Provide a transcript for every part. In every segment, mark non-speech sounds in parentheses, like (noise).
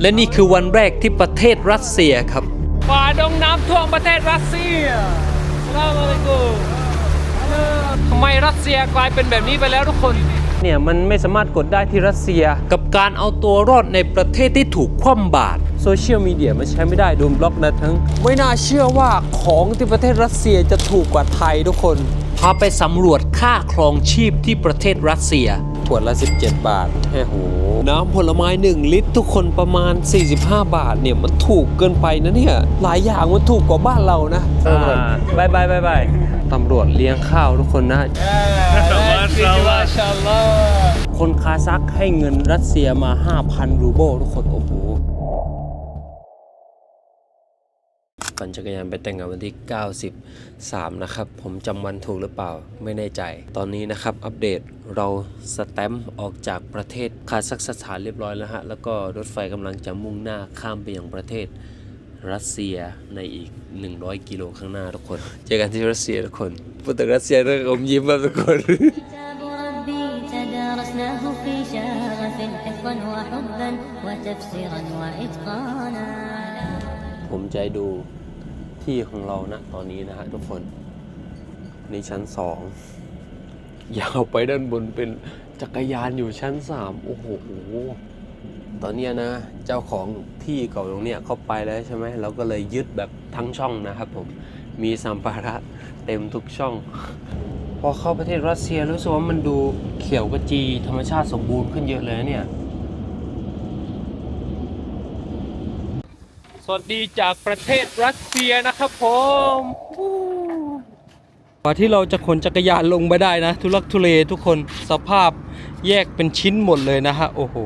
และนี่คือวันแรกที่ประเทศรัสเซียครับฝ่าดงน้ำท่วมประเทศรัสเซียสลามอะลัยกุมทำไมรัสเซียกลายเป็นแบบนี้ไปแล้วทุกคน เนี่ยมันไม่สามารถกดได้ที่รัสเซีย กับการเอาตัวรอดในประเทศที่ถูกคว่ำบาตรโซเชียลมีเดียมันใช้ไม่ได้โดนบล็อกนะทั้ง ไม่น่าเชื่อว่าของที่ประเทศรัสเซียจะถูกกว่าไทยทุกคน พาไปสำรวจค่าครองชีพที่ประเทศรัสเซีย ขวดละ 17 บาทแค่โห น้ำผลไม้ 1 ลิตร ทุกคนประมาณ 45 บาทเนี่ยมันถูกเกินไปนะเนี่ย หลายอย่างมันถูกกว่าบ้านเรานะบายบายบายบายตำรวจเลี้ยงข้าวทุกคนนะคนคาซักให้เงินรัสเซียมา 5,000 รูเบิลทุกคน โอ้โห ปั่นจักรยานไปแต่งงานวันที่ 93 นะครับ ผมจำวันถูกหรือเปล่าไม่แน่ใจ ตอนนี้นะครับอัปเดตเราสแตมป์ออกจากประเทศคาซัคสถานเรียบร้อยแล้วฮะ แล้วก็รถไฟกำลังจะมุ่งหน้าข้ามไปยังประเทศรัสเซียในอีก 100 กิโลข้างหน้าทุกคน เจอกันที่รัสเซียทุกคนพูดถึงรัสเซียเรื่อมยิ้มแบบทุกคน ผมใจดู ที่ของเรานะตอนนี้นะฮะทุกคนนี่ชั้นสองยาวไปด้านบนเป็นจักรยานอยู่ชั้นสามโอ้โหตอนนี้นะเจ้าของที่เก่าตรงเนี้ยเขาไปแล้วใช่ไหมเราก็เลยยึดแบบทั้งช่องนะครับผมมีสัมภาระเต็มทุกช่อง พอเข้าประเทศรัสเซียรู้สึกว่ามันดูเขียวกระจีธรรมชาติสมบูรณ์ขึ้นเยอะเลยเนี่ย สวัสดีจากประเทศรัสเซียนะครับผมกว่าที่เราจะขนจักรยานลงไปได้นะ ทุลักทุเลทุกคนสภาพแยกเป็นชิ้นหมดเลยนะฮะ โอ้โห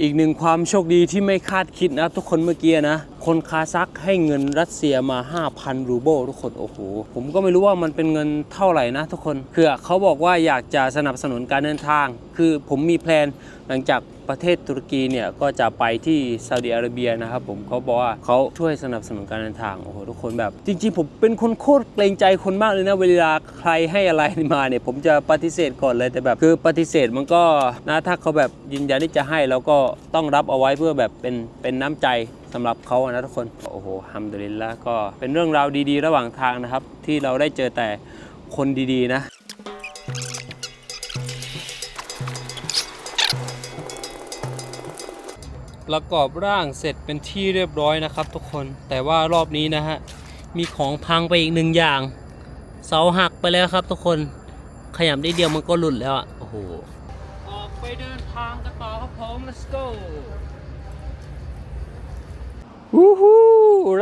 อีกหนึ่งความโชคดีที่ไม่คาดคิดนะ ทุกคนเมื่อกี้นะคนคาซักให้เงินรัสเซียมา 5,000 รูเบิลทุกคนโอ้โหผมก็ไม่รู้ว่ามันเป็นเงินเท่าไหร่นะทุกคนคือเขาบอกว่าอยากจะสนับสนุนการเดินทาง คือผมมีแพลนหลังจากประเทศตุรกีเนี่ยก็จะไปที่ซาอุดิอาระเบียนะครับผมเขาบอกว่าเขาช่วยสนับสนุนการเดินทางโอ้โหทุกคนแบบ จริงๆ ผมเป็นคนโคตรเกรงใจคนมากเลยนะเวลาใครให้อะไรมาเนี่ยผมจะปฏิเสธก่อนเลยแต่แบบ คือปฏิเสธมันก็นะถ้าเขาแบบยืนยันที่จะให้เราก็ต้องรับเอาไว้เพื่อแบบเป็นเป็นน้ำใจ สำหรับเขาอะนะทุกคน โอ้โหฮัมดุลิลละก็เป็นเรื่องราวดีๆ ระหว่างทางนะครับ ที่เราได้เจอแต่คนดีๆนะประกอบร่างเสร็จเป็นที่เรียบร้อยนะครับ ทุกคนแต่ว่ารอบนี้นะฮะมีของพังไปอีกหนึ่งอย่าง เสาหักไปแล้วครับ ทุกคนขยับได้เดียวมันก็หลุดแล้วอะโอ้โหออกไปเดินทางกันต่อครับผม let's go วู้ฮู้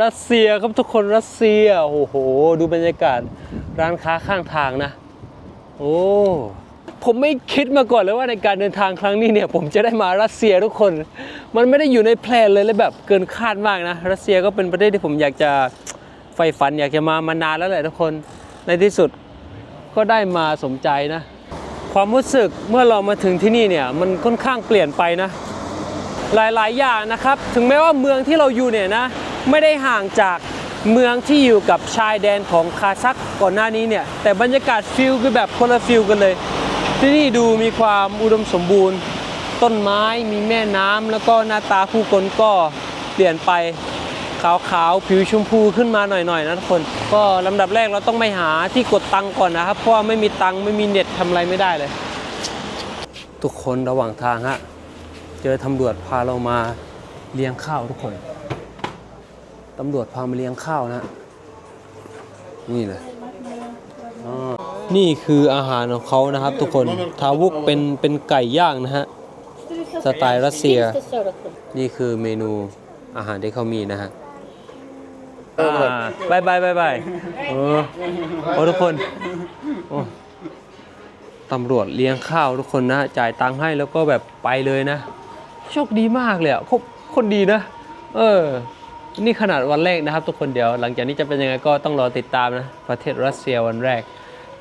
รัสเซียครับทุกคนรัสเซียโอ้โห ดูบรรยากาศร้านค้าข้างทางนะ โอ้ผมไม่คิดมาก่อนเลยว่าในการเดินทางครั้งนี้เนี่ย ผมจะได้มารัสเซียทุกคน มันไม่ได้อยู่ในแพลนเลยและแบบเกินคาดมากนะ รัสเซียก็เป็นประเทศที่ผมอยากจะใฝ่ฝันอยากจะมามานานแล้วแหละทุกคนในที่สุดก็ได้มาสมใจนะ ความรู้สึกเมื่อเรามาถึงที่นี่เนี่ย มันค่อนข้างเปลี่ยนไปนะ หลายๆ อย่างนะครับ ถึงแม้ว่าเมืองที่เราอยู่เนี่ยนะ ไม่ได้ห่างจากเมืองที่อยู่กับชายแดนของคาซัคก่อนหน้านี้เนี่ย แต่บรรยากาศฟิลคือแบบคนละฟิลกันเลย ที่นี่ดูมีความอุดมสมบูรณ์ ต้นไม้มีแม่น้ำแล้วก็หน้าตาผู้คนก็เปลี่ยนไปขาวๆผิวชมพูขึ้นมาหน่อยๆนะทุกคน ก็ลำดับแรกเราต้องไปหาที่กดตังก่อนนะครับ เพราะว่าไม่มีตังไม่มีเน็ตทำอะไรไม่ได้เลย ทุกคนระหว่างทางฮะ เจอตำรวจพาเรามาเลี้ยงข้าวทุกคนตำรวจพามาเลี้ยงข้าวนะ นี่เลยอ่านี่คืออาหารของเขานะครับ ทุกคนทาวุกเป็นเป็นไก่ย่างนะฮะสไตล์รัสเซีย นี่คือเมนูอาหารที่เขามีนะฮะบายบายบายบายเออโอ้ทุกคนโอ้ตำรวจเลี้ยงข้าวทุกคนนะ จ่ายตังค์ให้แล้วก็แบบไปเลยนะ โชคดีมากเลยอะคบคนดีนะ เออ นี่ขนาดวันแรกนะครับ ทุกคนเดี๋ยว หลังจากนี้จะเป็นยังไงก็ต้องรอติดตามนะ ประเทศรัสเซียวันแรก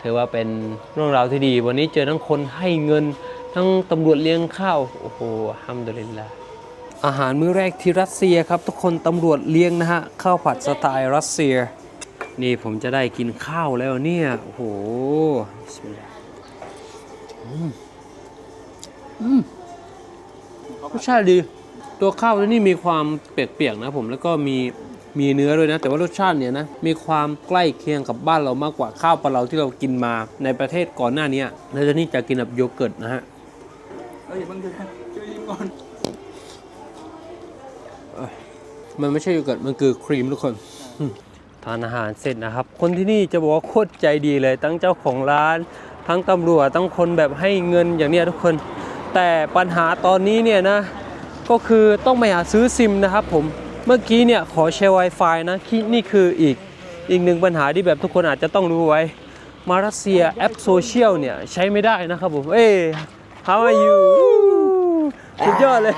ถือว่าเป็นเรื่องราวที่ดี วันนี้เจอทั้งคนให้เงิน ทั้งตำรวจเลี้ยงข้าว โอ้โหฮัมดุลิลละอาหารมื้อแรกที่รัสเซียครับ ทุกคนตำรวจเลี้ยงนะฮะ ข้าวผัดสไตล์รัสเซีย นี่ผมจะได้กินข้าวแล้วเนี่ย โอ้โหบิสมิลลาห์อืมอืม รสชาติดี ตัวข้าวที่นี่มีความเปียกๆนะผมแล้วก็มีมีเนื้อด้วยนะ แต่ว่ารสชาติเนี่ยนะมีความใกล้เคียงกับบ้านเรามากกว่าข้าวปลาเราที่เรากินมาในประเทศก่อนหน้านี้แล้วจะนี่จะกินแบบโยเกิร์ตนะฮะเอ้ยมันคือช่วยยิ้มก่อนมันไม่ใช่โยเกิร์ตมันคือครีมทุกคนอืมทานอาหารเสร็จนะครับ คนที่นี่จะบอกว่าโคตรใจดีเลย ทั้งเจ้าของร้าน ทั้งตำรวจทั้งคนแบบให้เงินอย่างเนี้ยทุกคน แต่ปัญหาตอนนี้เนี่ยนะก็คือต้องไปหาซื้อซิมนะครับผมเมื่อกี้เนี่ยขอแชร์ Wi-Fi นะที่นี่คืออีกอีกหนึ่งปัญหาที่แบบทุกคนอาจจะต้องรู้ไว้ มารัสเซียแอปโซเชียลเนี่ยใช้ไม่ได้นะครับผมเอ้ย how are you สุดยอดเลย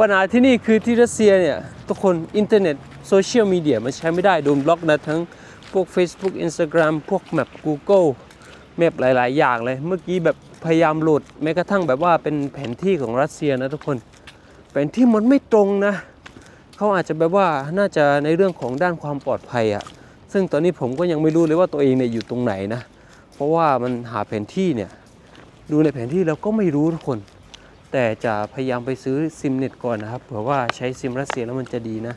ปัญหาที่นี่คือที่รัสเซียเนี่ย ทุกคนอินเทอร์เน็ตโซเชียลมีเดียมันใช้ไม่ได้โดนบล็อกนะทั้งพวก Facebook Instagram พวกแมป Google แมปหลาย ๆ อย่างเลย เมื่อกี้แบบ พยายามโหลดแม้กระทั่งแบบว่าเป็นแผนที่ของรัสเซียนะทุกคน แผนที่มันไม่ตรงนะเขาอาจจะแบบว่าน่าจะในเรื่องของด้านความปลอดภัยอะซึ่งตอนนี้ผมก็ยังไม่รู้เลยว่าตัวเองเนี่ยอยู่ตรงไหนนะ เพราะว่ามันหาแผนที่เนี่ยดูในแผนที่แล้วก็ไม่รู้ทุกคน แต่จะพยายามไปซื้อซิมเน็ตก่อนนะครับเผื่อว่าใช้ซิมรัสเซียแล้วมันจะดีนะ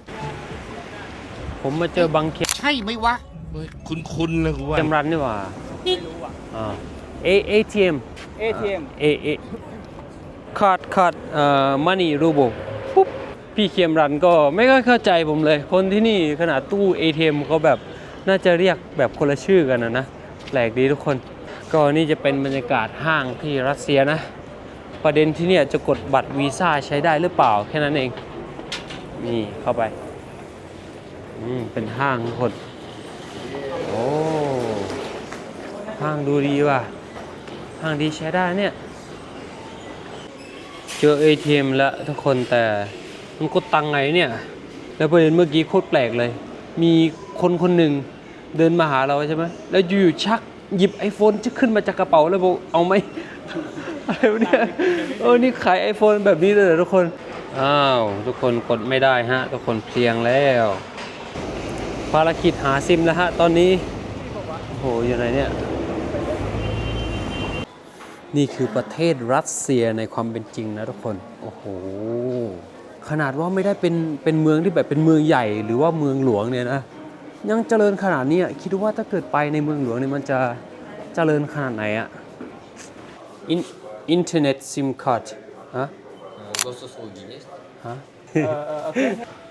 ผมมาเจอบังเคใช่ไหมวะเฮ้ยคุ้นๆเลยกูว่าเมรันนี่หว่าอ่า A ATM ATM A A ขาดขาดเอ่อมันนี่รูโบปุ๊บพี่เคียมรันก็ไม่ค่อยเข้าใจผมเลย คนที่นี่ขนาดตู้ ATM เขาแบบน่าจะเรียกแบบคนละชื่อกันนะนะแปลกดีทุกคน ก็นี่จะเป็นบรรยากาศห้างที่รัสเซียนะ ประเด็นที่เนี่ยจะกดบัตรวีซ่าใช้ได้หรือเปล่าแค่นั้นเอง นี่เข้าไปอืมเป็นห้างทุกคนโอ้ห้างดูดีว่ะห้างดีใช้ได้เนี่ย เจอ ATM แล้วทุกคนแต่มันกดตังไงเนี่ย แล้วประเด็นเมื่อกี้โคตรแปลกเลย มีคนคนหนึ่งเดินมาหาเราใช่ไหมแล้วอยู่ๆชักหยิบ iPhone จะขึ้นมาจากกระเป๋าแล้วบอกเอาไหมอะไรเนี่ยเออนี่ขาย iPhone แบบนี้เลยทุกคน อ้าว ทุกคนกดไม่ได้ฮะ ทุกคนเพลียงแล้ว ภารกิจหาซิมแล้วฮะ ตอนนี้ โอ้โห อยู่ไหนเนี่ย นี่คือประเทศรัสเซียในความเป็นจริงนะทุกคน โอ้โห ขนาดว่าไม่ได้เป็นเป็นเมืองที่แบบเป็นเมืองใหญ่หรือว่าเมืองหลวงเนี่ยนะ ยังเจริญขนาดนี้อะคิดว่าถ้าเกิดไปในเมืองหลวงเนี่ยมันจะเจริญขนาดไหนอะอินอินเทอร์เน็ตซิมคาร์ดฮะฮะ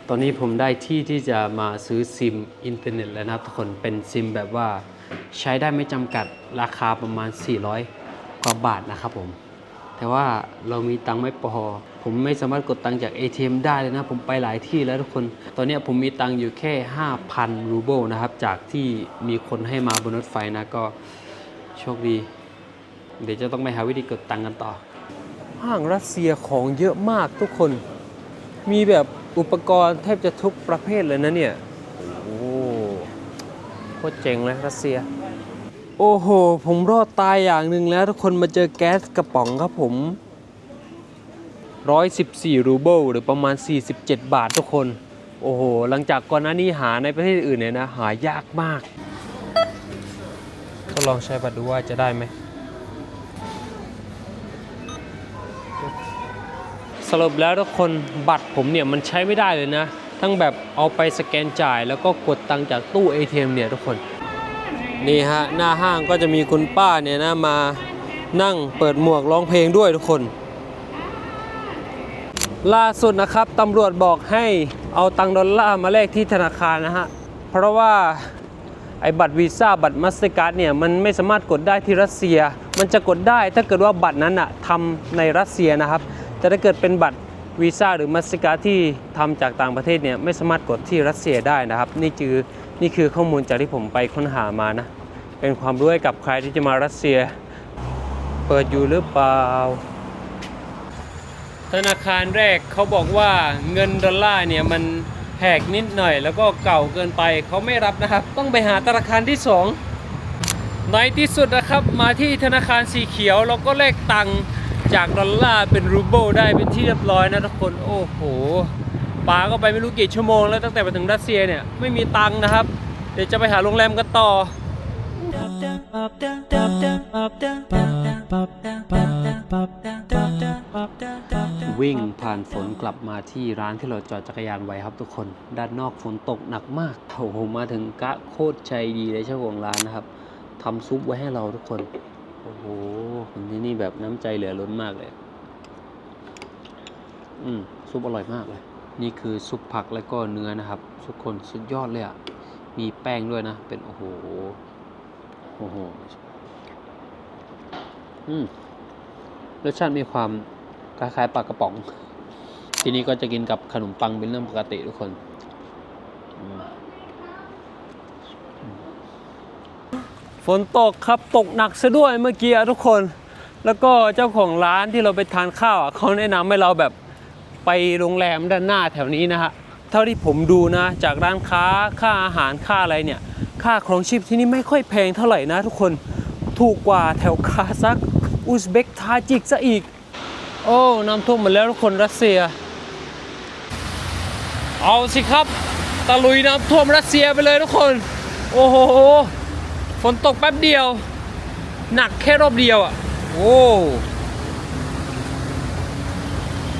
ตอนนี้ผมได้ที่ที่จะมาซื้อซิมอินเทอร์เน็ตแล้วนะทุกคนเป็นซิมแบบว่าใช้ได้ไม่จำกัดราคาประมาณ 400 กว่าบาทนะครับผม แต่ว่าเรามีตังค์ไม่พอ ผมไม่สามารถกดตังค์จาก ATM ได้เลยนะ ผมไปหลายที่แล้วทุกคน ตอนนี้ผมมีตังค์อยู่แค่ 5,000 รูเบิลนะครับ จากที่มีคนให้มาบนรถไฟนะก็โชคดี เดี๋ยวจะต้องไปหาวิธีกดตังค์กันต่อ ห้างรัสเซียของเยอะมากทุกคน มีแบบอุปกรณ์แทบจะทุกประเภทเลยนะเนี่ย โอ้โหโคตรเจ๋งเลยรัสเซีย โอ้โห ผมรอดตายอย่างหนึ่งแล้ว ทุกคนมาเจอแก๊สกระป๋องครับผม 114 รูเบิลหรือประมาณ 47 บาททุกคน โอ้โห หลังจากก่อนหน้านี้หาในประเทศอื่นเนี่ยนะ หายากมากก็ลองใช้บัตรดูว่าจะได้ไหมสรุปแล้วทุกคนบัตรผมเนี่ยมันใช้ไม่ได้เลยนะ ทั้งแบบเอาไปสแกนจ่ายแล้วก็กดตังจากตู้ ATM เนี่ยทุกคน นี่ฮะหน้าห้างก็จะมีคุณป้าเนี่ยนะมานั่งเปิดหมวกร้องเพลงด้วยทุกคน ล่าสุดนะครับตำรวจบอกให้เอาตังดอลลาร์มาแลกที่ธนาคารนะฮะ เพราะว่าไอ้บัตรวีซ่าบัตรมาสเตอร์การ์ดเนี่ยมันไม่สามารถกดได้ที่รัสเซีย มันจะกดได้ถ้าเกิดว่าบัตรนั้นอะทำในรัสเซียนะครับ แต่ถ้าเกิดเป็นบัตรวีซ่าหรือมาสเตอร์การ์ดที่ทำจากต่างประเทศเนี่ยไม่สามารถกดที่รัสเซียได้นะครับ นี่คือ นี่คือข้อมูลจากที่ผมไปค้นหามานะ เป็นความรู้ให้กับใครที่จะมารัสเซีย เปิดอยู่หรือเปล่า ธนาคารแรกเขาบอกว่าเงินดอลลาร์เนี่ยมันแหกนิดหน่อย แล้วก็เก่าเกินไปเขาไม่รับนะครับ ต้องไปหาธนาคารที่ 2 ในที่สุดนะครับมาที่ธนาคารสีเขียวเราก็แลกตังค์จากดอลลาร์เป็นรูเบิลได้เป็นที่เรียบร้อยนะทุกคนโอ้โห ป๋าก็ไปไม่รู้กี่ชั่วโมงแล้วตั้งแต่มาถึงรัสเซียเนี่ยไม่มีตังค์นะครับ เดี๋ยวจะไปหาโรงแรมกันต่อ วิ่งผ่านฝนกลับมาที่ร้านที่เราจอดจักรยานไว้ครับทุกคน ด้านนอกฝนตกหนักมากโอ้โหมาถึงกะโคตรใจดีเลยเจ้าของร้านนะครับทำซุปไว้ให้เราทุกคน โอ้โหคนที่นี่แบบน้ำใจเหลือล้นมากเลย อืมซุปอร่อยมากเลย นี่คือซุปผักแล้วก็เนื้อนะครับ ทุกคนสุดยอดเลยอะ่ะ มีแป้งด้วยนะ เป็นโอ้โห โอ้โห อืม รสชาติมีความคล้ายๆปลากระป๋อง ทีนี้ก็จะกินกับขนมปังเป็นเรื่องปกติทุกคน ฝนตกครับ ตกหนักซะด้วยเมื่อกี้ทุกคน แล้วก็เจ้าของร้านที่เราไปทานข้าวเขาแนะนำให้เราแบบ ไปโรงแรมด้านหน้าแถวนี้นะฮะเท่าที่ผมดูนะจากร้านค้าค่าอาหารค่าอะไรเนี่ย ค่าครองชีพที่นี่ไม่ค่อยแพงเท่าไหร่นะทุกคนถูกกว่าแถวคาซัคอุซเบกทาจิกซะอีก โอ้น้ำท่วมหมดแล้วทุกคนรัสเซีย เอาสิครับตะลุยน้ำท่วมรัสเซียไปเลยทุกคน โอ้โหฝนตกแป๊บเดียว หนักแค่รอบเดียวอะโอ้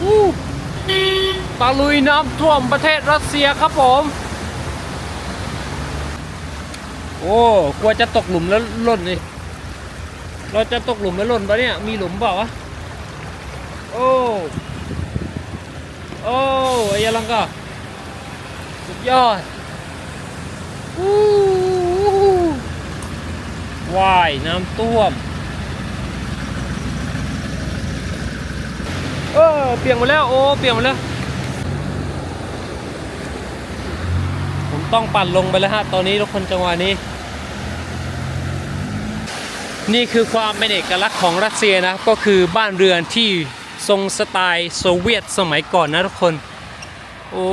ฮู้ตะลุยน้ำท่วมประเทศรัสเซียครับผม โอ้กลัวจะตกหลุมแล้วล่นนี่เราจะตกหลุมแล้วล่นปะเนี่ย มีหลุมเปล่าวะ โอ้ โอ้อายลังก็สุดยอดว่ายน้ำท่วม เออเปียกหมดแล้ว โอ้ เปียกหมดแล้ว ผม ต้องปั่นลงไปแล้วฮะตอนนี้ทุกคนจังหวะนี้ นี่คือความเป็นเอกลักษณ์ของรัสเซียนะก็คือบ้านเรือนที่ทรงสไตล์โซเวียตสมัยก่อนนะทุกคน โอ้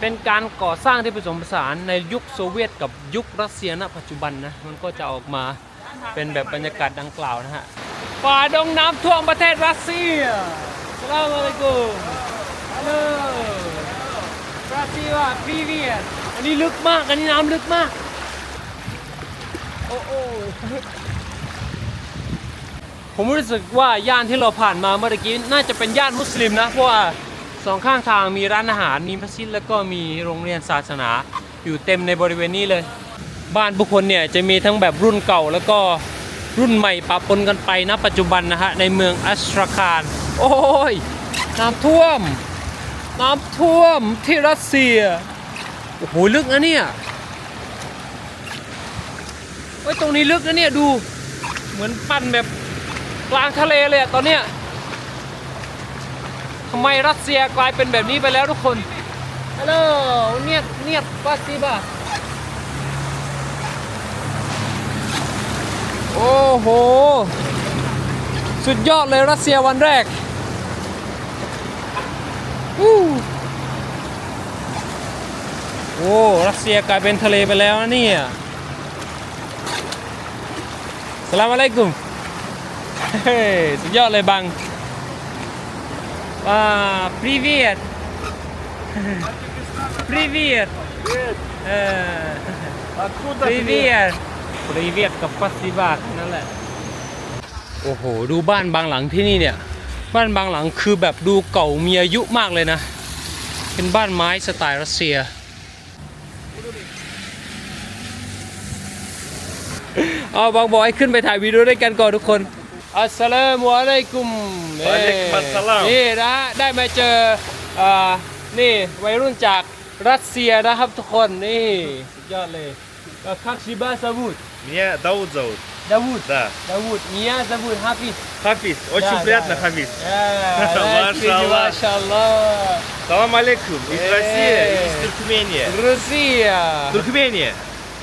เป็นการก่อสร้างที่ผสมผสานในยุคโซเวียตกับยุครัสเซียณปัจจุบันนะมันก็จะออกมาเป็นแบบบรรยากาศดังกล่าวนะฮะฝ่าดงน้ำท่วมประเทศรัสเซียสลามอะลัยกุมฮัลโหล รัสเซียพรีเวียอันนี้ลึกมาก อันนี้น้ำลึกมาก โอ้โอผมรู้สึกว่าย่านที่เราผ่านมาเมื่อกี้น่าจะเป็นย่านมุสลิมนะ เพราะว่าสองข้างทางมีร้านอาหาร มีมัสยิดแล้วก็มีโรงเรียนศาสนา อยู่เต็มในบริเวณนี้เลย บ้านผู้คนเนี่ยจะมีทั้งแบบรุ่นเก่าแล้วก็รุ่นใหม่ปะปนกันไปนะปัจจุบันนะฮะในเมืองอัสตราคานโอ้ยน้ำท่วม น้ำท่วมที่รัสเซีย โอ้โห ลึกนะเนี่ยเฮ้ยตรงนี้ลึกนะเนี่ยดูเหมือนปั่นแบบกลางทะเลเลยอะตอนเนี้ยทำไมรัสเซียกลายเป็นแบบนี้ไปแล้วทุกคนฮัลโหลเนียดเนียดปาซิบะโอ้โห สุดยอดเลยรัสเซียวันแรก โอ้รัสเซียกลายเป็นทะเลไปแล้วนี่สลามอะไรกุมสุดยอดเลยบังว้าพรีเวียตพรีเวียตเพรีเวียตพรีเวียตกับปัสสิบาทนั่นแหละ โอ้โห ดูบ้านบางหลังที่นี่เนี่ย บ้านบางหลังคือแบบดูเก่ามีอายุมากเลยนะ เป็นบ้านไม้สไตล์รัสเซีย เอาบางบอกให้ขึ้นไปถ่ายวีดีโอด้วยกันก่อนทุกคน อัสสลามุอะลัยกุม วะอะลัยกุมัสสลาม นี่นะ ได้มาเจออ่านี่วัยรุ่นจากรัสเซียนะครับทุกคน นี่ สุดยอดเลยคักชิบาซาบูด Меня Дауд зовут. Давуд. Да. Давуд. Меня зовут Хафиз. Хафиз. Очень да, приятно, да. Хафиз. (laughs) Машаллах. Салам алейкум. Из э. России, из Туркмении. Россия. Туркмения.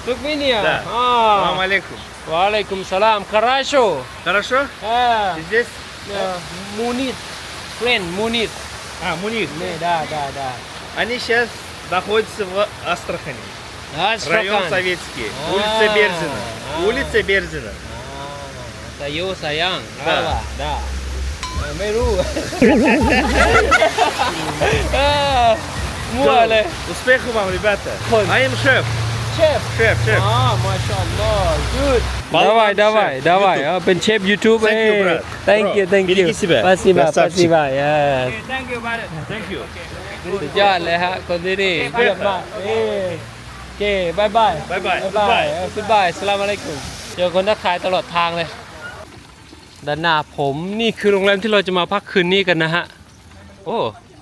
Туркмения. Да. А. Салам алейкум. Валейкум салам. Хорошо. Хорошо? А. Здесь? Мунит. Френ, Мунит. А, Мунит. Да, да, да. Они сейчас находятся в Астрахани. อัสตรา Район กัน Советский. А. Улица Берзина. А. Улица Берзина. สายุสายัง ได้ เอาล่ะได้เออไ(laughs) ม่รู้ เออมั่วเลย Успехов вам, ребята. Ой. А им шеф. chef Chef, chef. Ah, mashallah, good. Balkan Давай, chef, давай, давай. YouTube. Ah, Ben chef YouTube. Thank you, eh. brother. Thank Bro, you, thank you. bilgisi ver. Спасибо, Красавчик. спасибо. Yes. Thank you, brother. Thank you. สุดยอดเลยฮะ คนที่นี่เยี่ยมมาก เอ้ยโอเคบายบาย Bye bye. บายบายฟุตบายสลามอะลัยกุมเจอคนทักทายตลอดทางเลย ด้านหน้าผมนี่คือโรงแรมที่เราจะมาพักคืนนี้กันนะฮะ โอ้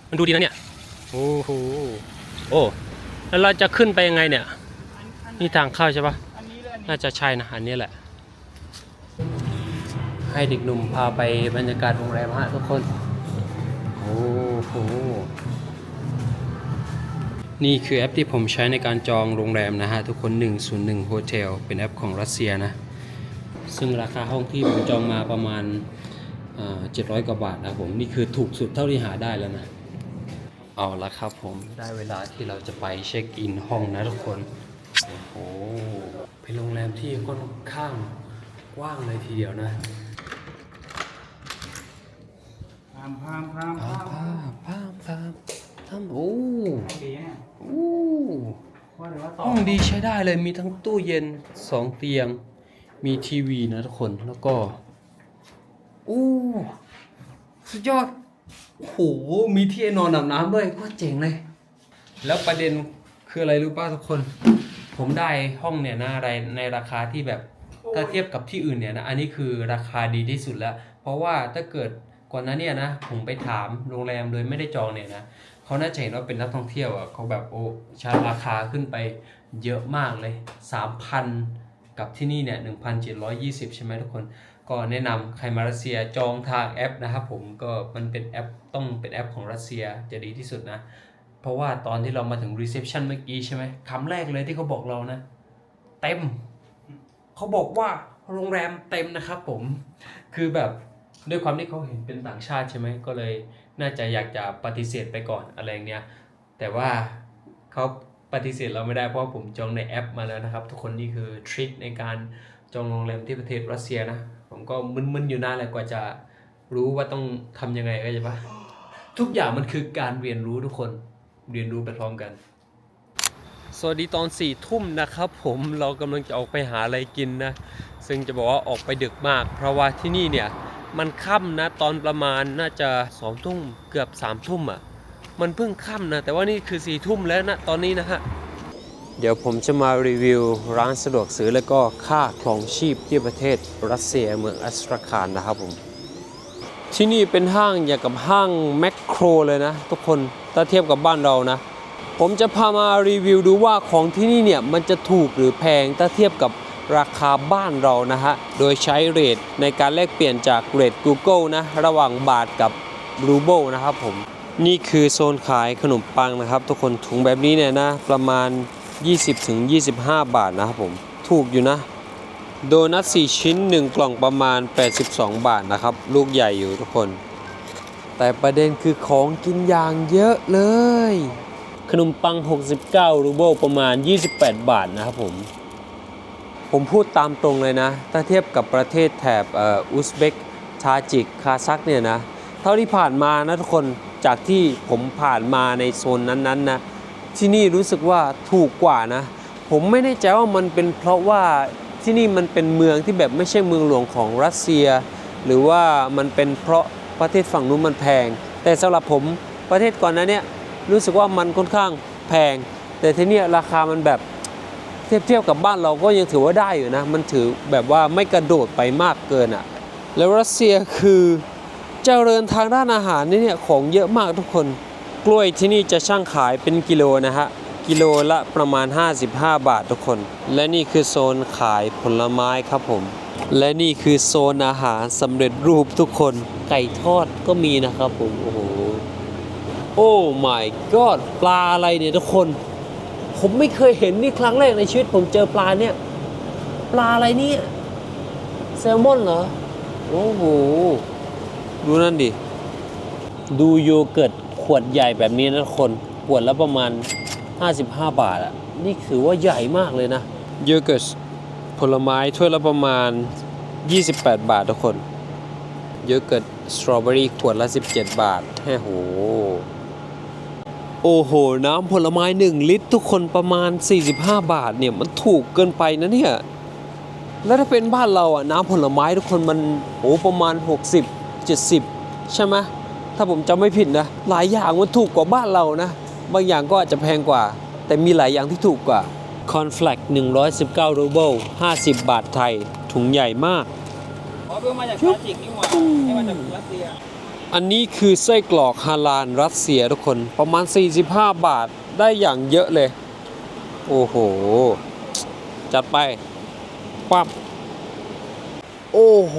มันดูดีนะเนี่ย โอ้โห โอ้ แล้วเราจะขึ้นไปยังไงเนี่ย นี่ทางเข้าใช่ปะน่าจะใช่นะ อันนี้แหละ ให้เด็กหนุ่มพาไปบรรยากาศโรงแรมฮะทุกคน โอ้โห นี่คือแอปที่ผมใช้ในการจองโรงแรมนะฮะ ทุกคน 101 Hotel เป็นแอปของรัสเซียนะ ซึ่งราคาห้องที่ผมจองมาประมาณเอ่อ700กว่าบาทนะผม นี่คือถูกสุดเท่าที่หาได้แล้วนะ เอาละครับผมได้เวลาที่เราจะไปเช็คอินห้องนะทุกคน โอ้โห เป็นโรงแรมที่ค่อนข้างกว้างเลยทีเดียวนะพามพามพามพามพามพาม โอ้โอ้ห้องดีใช้ได้เลยมีทั้งตู้เย็นสองเตียง มีทีวีนะทุกคนแล้วก็โอ้สุดยอดโอ้โหมีที่นอนอาบน้ำด้วยก็เจ๋งเลย แล้วประเด็นคืออะไรรู้ป่ะทุกคน ผมได้ห้องเนี่ยนะอะไรในราคาที่แบบถ้าเทียบกับที่อื่นเนี่ยนะอันนี้คือราคาดีที่สุดแล้ว เพราะว่าถ้าเกิดก่อนหนั้นเนี่ยนะผมไปถามโรงแรมโดยไม่ได้จองเนี่ยนะ เขาน่าจะเห็นว่าเป็นนักท่องเที่ยวอะเขาแบบโอ้ชาร์จราคาขึ้นไปเยอะมากเลย3,000 กับที่นี่เนี่ย1,720 ใช่ไหมทุกคนก็แนะนำใครมารัสเซียจองทางแอปนะครับผมก็มันเป็นแอปต้องเป็นแอปของรัสเซียจะดีที่สุดนะ เพราะว่าตอนที่เรามาถึงรีเซพชันเมื่อกี้ใช่ไหมคำแรกเลยที่เขาบอกเรานะ เต็ม เขาบอกว่าโรงแรมเต็มนะครับผม คือแบบด้วยความที่เขาเห็นเป็นต่างชาติใช่ไหมก็เลย น่าจะอยากจะปฏิเสธไปก่อนอะไรอย่างเนี้ยแต่ว่าเขาปฏิเสธเราไม่ได้เพราะผมจองในแอปมาแล้วนะครับ ทุกคนนี่คือทริคในการจองโรงแรมที่ประเทศรัสเซียนะ ผมก็มึนๆอยู่นานเลยกว่าจะรู้ว่าต้องทำยังไงก็จะปะทุกอย่างมันคือการเรียนรู้ทุกคนเรียนรู้ไปพร้อมกัน สวัสดีตอนสี่ทุ่มนะครับ ผมเรากำลังจะออกไปหาอะไรกินนะ ซึ่งจะบอกว่าออกไปดึกมาก เพราะว่าที่นี่เนี่ย มันค่ำนะตอนประมาณน่าจะสองทุ่มเกือบสามทุ่มอะมันเพิ่งค่ำนะแต่ว่านี่คือสี่ทุ่มแล้วนะตอนนี้นะฮะเดี๋ยวผมจะมารีวิวร้านสะดวกซื้อแล้วก็ค่าครองชีพที่ประเทศรัสเซียเมืองอัสตราคานนะครับผม ที่นี่เป็นห้างอย่างกับห้างแมคโครเลยนะ ทุกคนถ้าเทียบกับบ้านเรานะ ผมจะพามารีวิวดูว่าของที่นี่เนี่ยมันจะถูกหรือแพงถ้าเทียบกับ ราคาบ้านเรานะฮะ โดยใช้เรทในการแลกเปลี่ยนจากเรท Google นะ ระหว่างบาทกับรูเบิลนะครับผม นี่คือโซนขายขนมปังนะครับ ทุกคนถุงแบบนี้เนี่ยนะ ประมาณ 20-25 บาทนะครับผม ถูกอยู่นะ โดนัท 4 ชิ้น 1 กล่องประมาณ 82 บาทนะครับ ลูกใหญ่อยู่ทุกคน แต่ประเด็นคือของกินอย่างเยอะเลย ขนมปัง 69 รูเบิลประมาณ 28 บาทนะครับผม ผมพูดตามตรงเลยนะ ถ้าเทียบกับประเทศแถบอ,อุซเบกทาจิก คาซักเนี่ยนะ เท่าที่ผ่านมานะทุกคนจากที่ผมผ่านมาในโซนนั้นๆนะที่นี่รู้สึกว่าถูกกว่านะ ผมไม่แน่ใจว่ามันเป็นเพราะว่าที่นี่มันเป็นเมืองที่แบบไม่ใช่เมืองหลวงของรัสเซีย หรือว่ามันเป็นเพราะประเทศฝั่งนู้นมันแพง แต่สำหรับผมประเทศก่อนนั้นเนี่ยรู้สึกว่ามันค่อนข้างแพง แต่ที่นี่ราคามันแบบ เทียบเทียบกับบ้านเราก็ยังถือว่าได้อยู่นะ มันถือแบบว่าไม่กระโดดไปมากเกินอะ่ะ แล้วรัสเซียคือเจริญทางด้านอาหารนี่เนี่ยของเยอะมากทุกคน กล้วยที่นี่จะช่างขายเป็นกิโลนะฮะ กิโลละประมาณ 55 บาททุกคน และนี่คือโซนขายผลไม้ครับผม และนี่คือโซนอาหารสำเร็จรูปทุกคน ไก่ทอดก็มีนะครับผม โอ้โห โอ้ my god ปลาอะไรเนี่ยทุกคน ผมไม่เคยเห็นนี่ครั้งแรกในชีวิตผมเจอปลาเนี่ย ปลาอะไรเนี่ยแซลมอนเหรอ โอ้โห ดูนั่นดิ ดูโยเกิร์ตขวดใหญ่แบบนี้นะทุกคน ขวดละประมาณ 55 บาทอะนี่ถือว่าใหญ่มากเลยนะ โยเกิร์ตผลไม้ถ้วยละประมาณ 28 บาททุกคน โยเกิร์ตสตรอเบอรี่ขวดละ 17 บาทแฮ่โห โอ้โห น้ำผลไม้ 1 ลิตร ทุกคนประมาณ 45 บาทเนี่ยมันถูกเกินไปนะเนี่ย แล้วถ้าเป็นบ้านเราอะน้ำผลไม้ทุกคนมันโอ้ประมาณ 60 70 ใช่ไหมถ้าผมจำไม่ผิดนะ หลายอย่างมันถูกกว่าบ้านเรานะ บางอย่างก็อาจจะแพงกว่า แต่มีหลายอย่างที่ถูกกว่าคอนแฟลก119รูเบิล50 บาทไทย ถุงใหญ่มากอ๋อเพิ่งมาจากตาจิกนี่หว่าไม่มาจากรัสเซีย อันนี้คือไส้กรอกฮาลาลรัสเซียทุกคนประมาณ 45 บาทได้อย่างเยอะเลย โอ้โห จัดไปปั๊บโอ้โห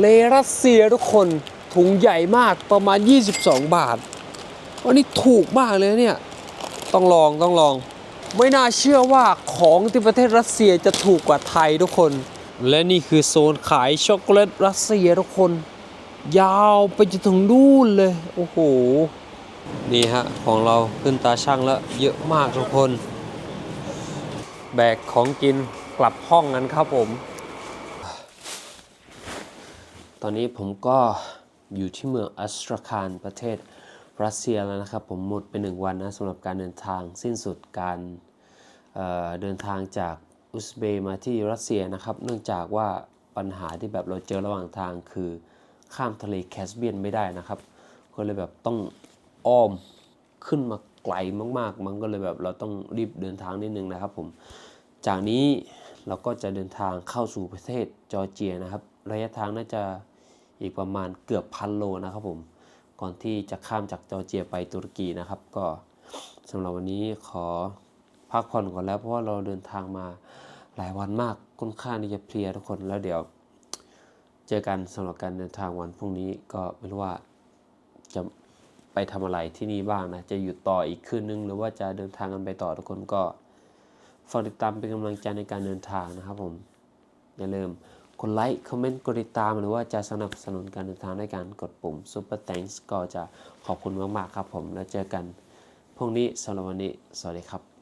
เลรัสเซียทุกคนถุงใหญ่มากประมาณ 22 บาท วันนี้ถูกมากเลยเนี่ย ต้องลองต้องลอง ไม่น่าเชื่อว่าของที่ประเทศรัสเซียจะถูกกว่าไทยทุกคน และนี่คือโซนขายช็อกโกแลตรัสเซียทุกคน ยาวไปจนถึงนู่นเลย โอ้โห นี่ฮะ ของเราขึ้นตาช่างแล้ว เยอะมากทุกคน แบกของกินกลับห้องนั้นครับผม ตอนนี้ผมก็อยู่ที่เมืองอัสตราคานประเทศรัสเซียแล้วนะครับ ผมหมดไปหนึ่งวันนะสำหรับการเดินทางสิ้นสุดการเเดินทางจากอุซเบย์มาที่รัสเซียนะครับ เนื่องจากว่าปัญหาที่แบบเราเจอระหว่างทางคือ ข้ามทะเลแคสเปียนไม่ได้นะครับ ก็เลยแบบต้องอ้อมขึ้นมาไกลมากๆ มันก็เลยแบบเราต้องรีบเดินทางนิดนึงนะครับผม จากนี้เราก็จะเดินทางเข้าสู่ประเทศจอร์เจียนะครับ ระยะทางน่าจะอีกประมาณเกือบพันโลนะครับผม ก่อนที่จะข้ามจากจอร์เจียไปตุรกีนะครับ ก็สำหรับวันนี้ขอพักผ่อนก่อนแล้วเพราะว่าเราเดินทางมาหลายวันมากค่อนข้างที่จะเพลียทุกคนแล้วเดี๋ยว เจอกันสำหรับการเดินทางวันพรุ่งนี้ก็ไม่รู้ว่าจะไปทำอะไรที่นี่บ้างนะ จะอยู่ต่ออีกคืนนึง หรือว่าจะเดินทางกันไปต่อทุกคนก็ฝากติดตามเป็นกำลังใจในการเดินทางนะครับผม อย่าลืมกดไลค์ คอมเมนต์ กดติดตาม หรือว่าจะสนับสนุนการเดินทางด้วยการกดปุ่ม Super Thanks ก็จะขอบคุณมาก ๆ ครับผม แล้วเจอกันพรุ่งนี้สำหรับวันนี้ สวัสดีครับ